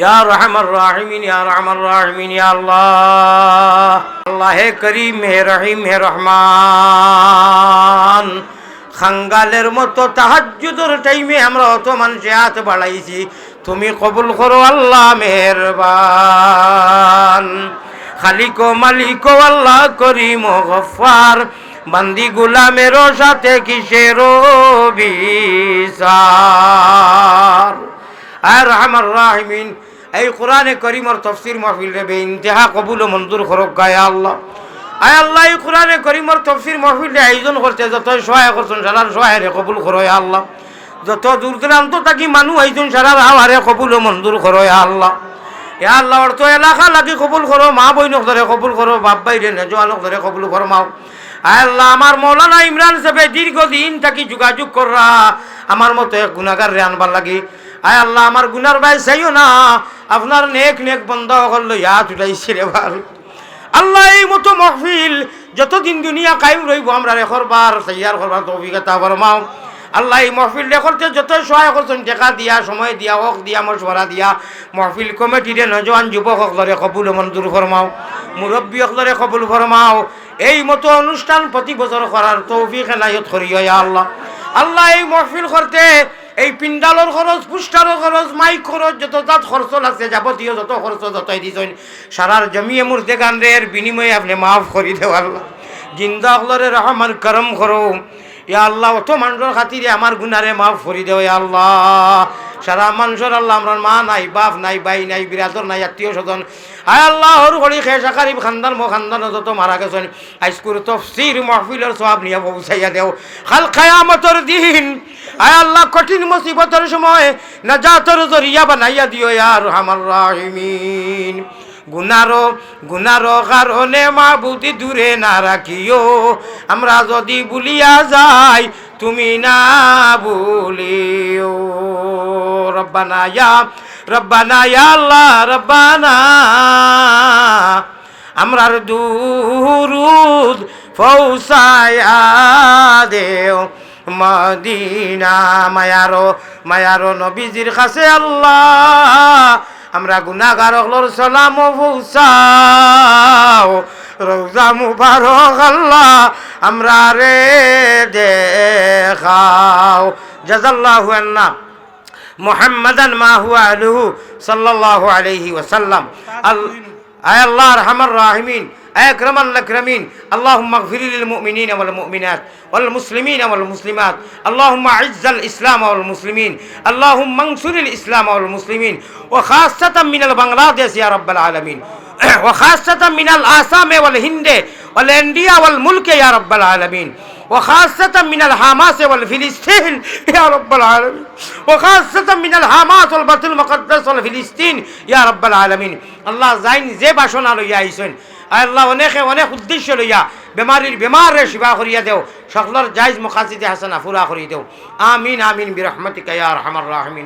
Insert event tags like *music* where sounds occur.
ইয়া রহমান রাহিমিন, ইয়া রহমান রাহিমিন, ইয়া আল্লাহ আল্লাহ হে করিম, হে রহিম, হে রহমান। খাঙ্গালের মতো তাহাজ্জুদের টাইমে আমরা অত মানুষে হাত বাড়াইছি। তুমি কবুল করো আল্লাহ, মেহরবান। খালিক মালিক আল্লাহ করিম গফার বান্দি গুলামেরও সাথে কিসের বিচার আর আমার রাহিমিন এই কোরআনে করিমর তফসির মাহফিল রে বে ইন্তেহা কবুল ও মঞ্জুর করক গায় আল্লাহ। আয় আল্লাহ, এই কোরআনে করিমর তফসির মাহফিল আয়োজন করতে যত সহায় করছেন সারার সহায় রে কবুল করো য়া আল্লাহ। যত দূর দূরান্ত থাকি মানুষ আইজন সারার হাওয়ারে কবুল ও মঞ্জুর করো য়া আল্লাহ। এ আল্লাহ, অর্থ এলাকা লাগি কবুল করো, মা বইনক ধরে কবুল করো, বাপ বাইরে নেজওয়ানক ধরে কবুল ফরমাও। আল্লাহ, আমার মৌলানা ইমরান সাহেব দীর্ঘদিন থাকি যোগাযোগ কররা আমার মতো গুণাগার রে আনবার লাগি। আয় আল্লাহ, আমার গুনার ভাই চাইও না আপনার নেক নেক বন্ধ করল ইয়াত উঠাইছে রে ভালো আল্লাহ এই মতো মহফিল, যতদিন দুনিয়া কায়েম রইব, আমরা রেখরবার তৈয়ার করবার তো অভিজ্ঞতা ফরমাও। আল্লাহ এই মহফিল রেখরতে যত সহায় করছেন, টেকা দিয়া, সময় দিয়া, হক দিয়া, মশওয়ারা দিয়া, মহফিল কমিটিরে নজওয়ান যুবক সকলরে কবুল মঞ্জুর ফরমাও, মুরব্বী সকলরে কবুল ফরমাও। এই মতো অনুষ্ঠান প্রতি বছর করার তৌফিক এনায়ত করিও আল্লাহ। আল্লাহ এই মহফিল করতে এই পিন্ডালর খরচ পুষ্টারর খরচ মাইক খরচ যত তাত খরচ আছে যাবতীয় যত খরচ যতই দিছেন সারার জমিয়ে মুর্দে গান্ডের বিনিময়ে আপনি মাফ করি দেও আল্লাহ। জিন্দা হলরে রহমান করম করো ইয়া আল্লাহ অত মানুষের খাতিরে আমার গুনারে মাফ করি দেও ইয়া আল্লাহ। সারা মানুষের আল্লাহ আমার মা নাই, বাপ নাই, বাই নাই, বিরাদর নাই, আত্মীয় স্বজন। আয় আল্লাহ, হরু হরি খে সাকারিব খানদান মো খানদান যত মারা গেছেন আইসকুর তফসির মহফিলের সব নিয়ে পৌঁছাইয়া দেও। খাল খায়ামতর দিন আয় আল্লাহ, কঠিন মুসিবতের সময়, নাজাতর জরিয়া বানাইয়া দিও ইয়ার আমার রাহিমিন। গুনারো গুনারো কারণে মা বুদ্ধি দূরে না রাখিও। আমরা যদি ভুলিয়া যাই, তুমি না ভুলিও। রব্বানা ইয়া, রব্বানা আল্লাহ, রব্বানা। আমরার দুরুদ ফৌসায়া দেও। মদিনা মায়ারো মায়ারো নবীজির কাছে আল্লাহ। আমরা গুণাগারকলোর সালামও পৌঁছাও রোজা মুবারক আল্লাহ আমরা রে দেখাও। জাজাল্লাহু আন্না মোহাম্মদান মা হুয়া আলহু সাল্লাল্লাহু আলহি ওয়াসাল্লাম। আল আল্লাহ রহমান রাহিমিন। اكرم الاكرمين اللهم اغفر للمؤمنين والمؤمنات والمسلمين والمسلمات. اللهم أعز الإسلام والمسلمين. اللهم انصر الإسلام والمسلمين. وخاصة من البنغلاديش يا رب العالمين. *clears throat* وخاصة من الآسام والهند والإنديا والملك يا رب العالمين. وخاصة من الحماس والفلسطين يا رب العالمين. وخاصة من الحماس والبطل المقدس والفلسطين يا رب العالمين. الله زين زي باشون على يا আল্লাহ অনেকে অনেক উদ্দেশ্য লইয়া বেমারির বেমারে শিবা করিয়া দেও, সকলের জায়জ মুখাসিদে হাসানা ফুরা করিয়া দেও। আমিন আমিন, বিরহমতিকা ইয়া আরহামার রাহিমিন।